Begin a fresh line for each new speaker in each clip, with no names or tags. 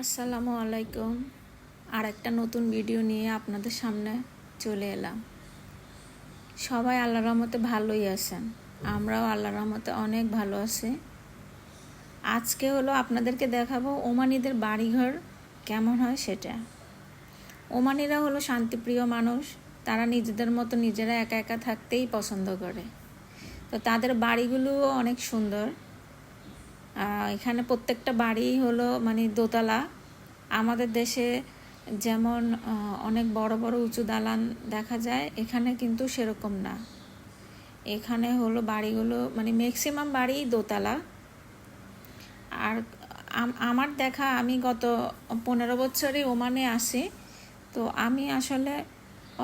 আসসালামু আলাইকুম। আর একটা নতুন ভিডিও নিয়ে আপনাদের সামনে চলে এলাম। সবাই আল্লাহ রহমতে ভালোই আছেন। আমরাও আল্লাহ রহমতে অনেক ভালো আছি। আজকে হলো আপনাদেরকে দেখাবো ওমানিদের বাড়িঘর কেমন হয় সেটা। ওমানিরা হলো শান্তিপ্রিয় মানুষ। তারা নিজেদের মতো নিজেরা একা একা থাকতেই পছন্দ করে। তো তাদের বাড়িগুলোও অনেক সুন্দর। এখানে প্রত্যেকটা বাড়ি হলো মানে দোতলা। আমাদের দেশে যেমন অনেক বড় বড় উঁচু দালান দেখা যায়, এখানে কিন্তু সেরকম না। এখানে হলো বাড়িগুলো মানে ম্যাক্সিমাম বাড়ি দোতলা। আর আমার দেখা, আমি গত পনেরো বছরই ওমানে আসি, তো আমি আসলে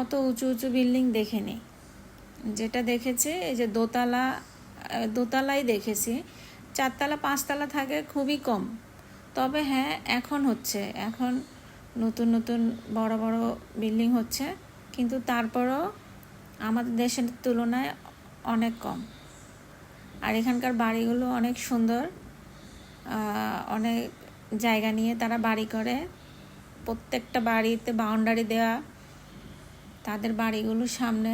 অত উঁচু উঁচু বিল্ডিং দেখিনি। যেটা দেখেছি, এই যে দোতলা দোতলাই দেখেছি। চারতলা, পাঁচতলা থাকে খুবই কম। তবে হ্যাঁ এখন হচ্ছে। এখন নতুন নতুন বড় বড় বিল্ডিং হচ্ছে। কিন্তু তারপরও আমাদের দেশের তুলনায় অনেক কম। আর এখানকার বাড়িগুলো অনেক সুন্দর। অনেক জায়গা নিয়ে তারা বাড়ি করে। প্রত্যেকটা বাড়িতে বাউন্ডারি দেওয়া। তাদের বাড়িগুলোর সামনে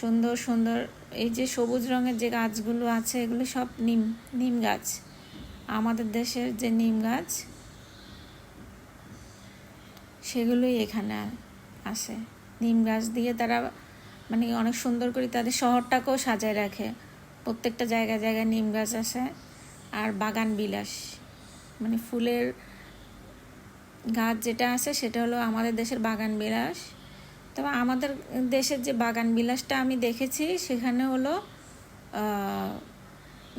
সুন্দর সুন্দর। এই যে সবুজ রঙের যে গাছগুলো আছে, এগুলো সব নিম নিম গাছ। আমাদের দেশের যে নিম গাছ, সেগুলোই এখানে আসে। নিম গাছ দিয়ে তারা মানে অনেক সুন্দর করে তাদের শহরটাকেও সাজায় রাখে। প্রত্যেকটা জায়গায় জায়গায় নিম গাছ আছে আর বাগান বিলাস। মানে ফুলের গাছ যেটা আছে, সেটা হলো আমাদের দেশের বাগান বিলাস। তবে আমাদের দেশের যে বাগান বিলাসটা আমি দেখেছি, সেখানে হলো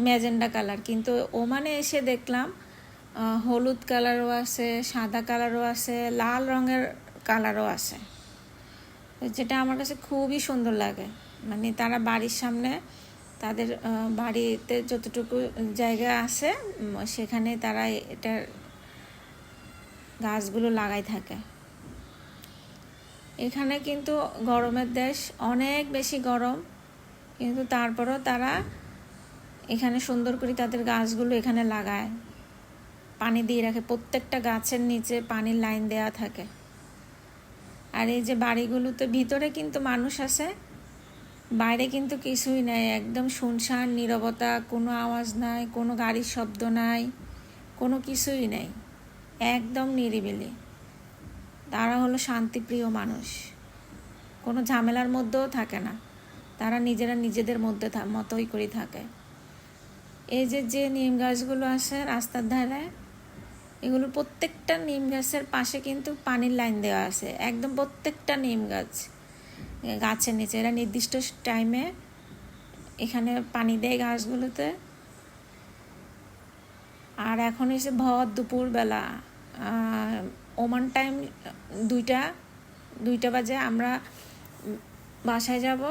ম্যাজেন্ডা কালার। কিন্তু ওমানে এসে দেখলাম হলুদ কালারও আছে, সাদা কালারও আছে, লাল রঙের কালারও আছে। যেটা আমার কাছে খুবই সুন্দর লাগে। মানে তারা বাড়ির সামনে তাদের বাড়িতে যতটুকু জায়গা আছে, সেখানে তারা এটার গাছগুলো লাগাই থাকে। এখানে কিন্তু গরমের দেশ অনেক বেশি গরম, কিন্তু তারপরও তারা এখানে সুন্দর করে তাদের গাছগুলো এখানে লাগায়। পানি দিয়ে রাখে, প্রত্যেকটা গাছের নিচে পানির লাইন দেওয়া থাকে। আর এই যে বাড়িগুলোতে ভিতরে কিন্তু মানুষ আছে, বাইরে কিন্তু কিছুই নাই, একদম শুনশান, নীরবতা, কোনো আওয়াজ নাই, কোনো গাড়ির শব্দ নাই, কোনো কিছুই নেই, একদম নিরিবিলি। তারা হলো শান্তিপ্রিয় মানুষ। কোনো ঝামেলার মধ্যেও থাকে না। তারা নিজেরা নিজেদের মধ্যে মতোই করে থাকে। এই যে যে নিম গাছগুলো আসে রাস্তার ধারে, এগুলো প্রত্যেকটা নিম গাছের পাশে কিন্তু পানির লাইন দেওয়া আছে। একদম প্রত্যেকটা নিম গাছ গাছের নিচে। এরা নির্দিষ্ট টাইমে এখানে পানি দেয় গাছগুলোতে। আর এখন এসে ভর দুপুরবেলা ওমান টাইম দুইটা দুইটা বাজে আমরা বাসায় যাব।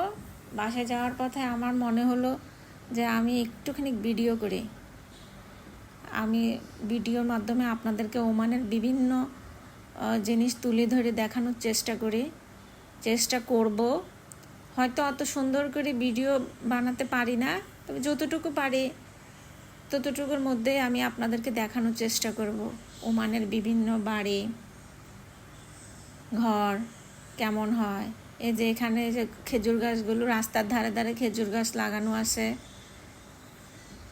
বাসায় যাওয়ার পথে আমার মনে হলো যে আমি একটুখানি ভিডিও করি। আমি ভিডিওর মাধ্যমে আপনাদেরকে ওমানের বিভিন্ন জিনিস তুলে ধরে দেখানোর চেষ্টা করি। চেষ্টা করব। হয়তো অত সুন্দর করে ভিডিও বানাতে পারি না, তবে যতটুকু পারি ততটুকুর মধ্যে আমি আপনাদেরকে দেখানোর চেষ্টা করব ওমানের বিভিন্ন বাড়ি, ঘর কেমন হয়। এই যে এখানে যে খেজুর গাছগুলো, রাস্তার ধারে ধারে খেজুর গাছ লাগানো আছে,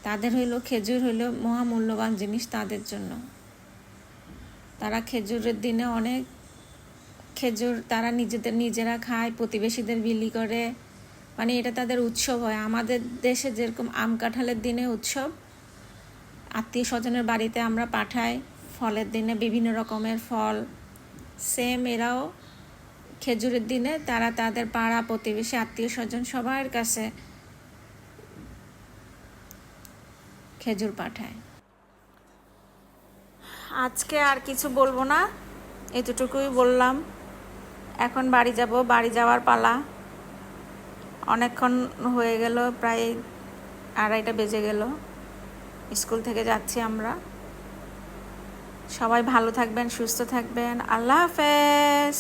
তাদের হইল খেজুর হইল মহামূল্যবান জিনিস তাদের জন্য। তারা খেজুরের দিনে অনেক খেজুর তারা নিজেদের, নিজেরা খায়, প্রতিবেশীদের বিলি করে। মানে এটা তাদের উৎসব হয়। আমাদের দেশে যেরকম আম কাঁঠালের দিনে উৎসব আত্মীয় স্বজনের বাড়িতে আমরা পাঠাই। ফলের দিনে বিভিন্ন রকমের ফল। সেম এরাও খেজুরের দিনে তারা তাদের পাড়া প্রতিবেশী আত্মীয় স্বজন সবার কাছে খেজুর পাঠায়। আজকে আর কিছু বলব না, এতটুকুই বললাম। এখন বাড়ি যাব, বাড়ি যাওয়ার পালা। অনেকক্ষণ হয়ে গেল, প্রায় আড়াইটা বেজে গেল। স্কুল থেকে যাচ্ছি আমরা। সবাই ভালো থাকবেন সুস্থ থাকবেন। আল্লাহ হাফেজ।